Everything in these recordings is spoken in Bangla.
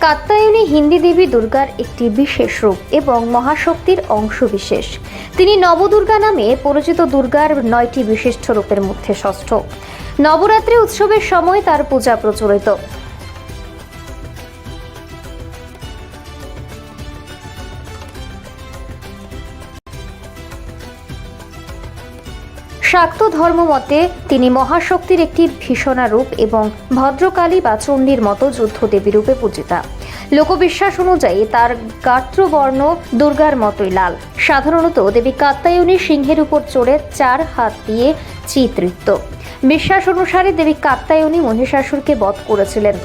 কাত্যায়নী হিন্দি দেবী দুর্গার একটি বিশেষ রূপ এবং মহাশক্তির অংশ বিশেষ। তিনি নবদুর্গা নামে পরিচিত দুর্গার নয়টি বিশিষ্ট রূপের মধ্যে ষষ্ঠ। নবরাত্রি উৎসবের সময় তার পূজা প্রচলিত। শাক্ত ধর্মমতে তিনি মহাশক্তির একটি ভীষণা রূপ এবং ভদ্রকালী বা চণ্ডীর মতো যুদ্ধদেবী রূপে পূজিতা। লোকবিশ্বাস অনুযায়ী তার গাত্রবর্ণ দুর্গার মতোই লাল। সাধারণত দেবী কাত্যায়নী সিংহের উপর চড়ে চার হাত দিয়ে চিত্রিত। বিশ্বাস অনুসারে দেবী কাত্যায়নী মহিষাসুরকে বধ করেছিলেন।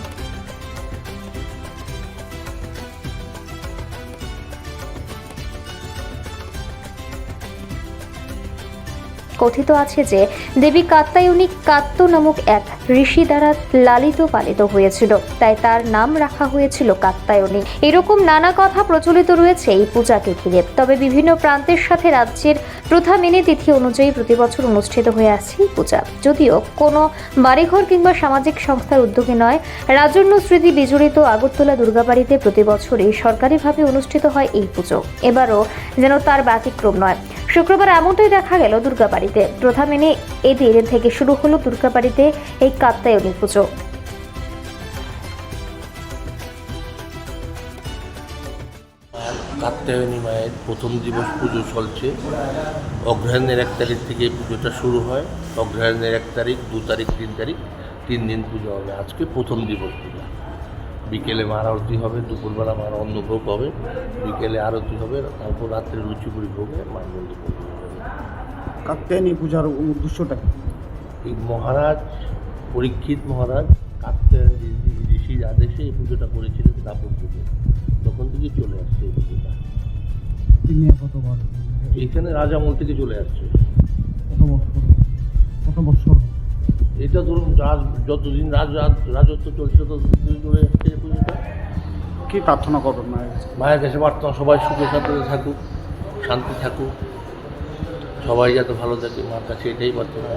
কথিত আছে যে দেবী কাত্যায়নী কাত্য নামক এক ঋষি দ্বারা লালিত পালিত হয়েছিল। তাই তার নাম রাখা হয়েছিল কাত্যায়নী এরকম নানা কথা প্রচলিত রয়েছে এই পূজাকে ঘিরে। তবে বিভিন্ন প্রান্তের সাথে রাজ্যের প্রথা মেনে তিথি অনুযায়ী প্রতি বছর অনুষ্ঠিত হয়ে আসছে এই পূজা। যদিও কোনো বাড়িঘর কিংবা সামাজিক সংস্থার উদ্যোগে নয়, রাজন্য স্মৃতি বিজড়িত আগরতলা দুর্গাবাড়িতে প্রতি বছরই সরকারিভাবে অনুষ্ঠিত হয় এই পুজো। এবারও যেন তার ব্যতিক্রম নয়। শুক্রবার এমনটাই দেখা গেল দুর্গাবাড়িতে। প্রথা মেনে এদিন থেকে শুরু হলো দুর্গাবাড়িতে এই কাত্যায়নী পুজো। আর কাত্যায়নী মায়ের প্রথম দিবস পুজো চলছে। অগ্রহায়ণের এক তারিখ থেকে পুজোটা শুরু হয়। অগ্রহায়ণের এক তারিখ, দু তারিখ, তিন তারিখ, তিন দিন পুজো হবে। আজকে প্রথম দিবস পূজা। বিকেলে মার আরতি হবে দুপুরবেলা মার অন্নভোগ হবে বিকেলে আরতি হবে তারপর রাত্রে লুচিপুরি ভোগে মার মন্দির কাত্যায়নী পূজার উদ্দেশ্যটা এই মহারাজ পরীক্ষিত মহারাজ কাত্যায়ন ঋষির আদেশে এই পুজোটা করেছিলেন দাপর যুগে। তখন থেকে চলে আসছে এই পুজোটা। কতবার এখানে রাজামল থেকে চলে আসছে। কত বছর? কত বছর? এটা ধরুন রাজ যতদিন রাজ রাজ- রাজত্ব চলছে ততদিন চলে কি প্রার্থনা করবেন মায়ের কাছে? মায়ের কাছে প্রার্থনা, সবাই সুখে সাথে থাকুক, শান্তি থাকুক, সবাই যাতে ভালো থাকে, মার কাছে এটাই প্রার্থনা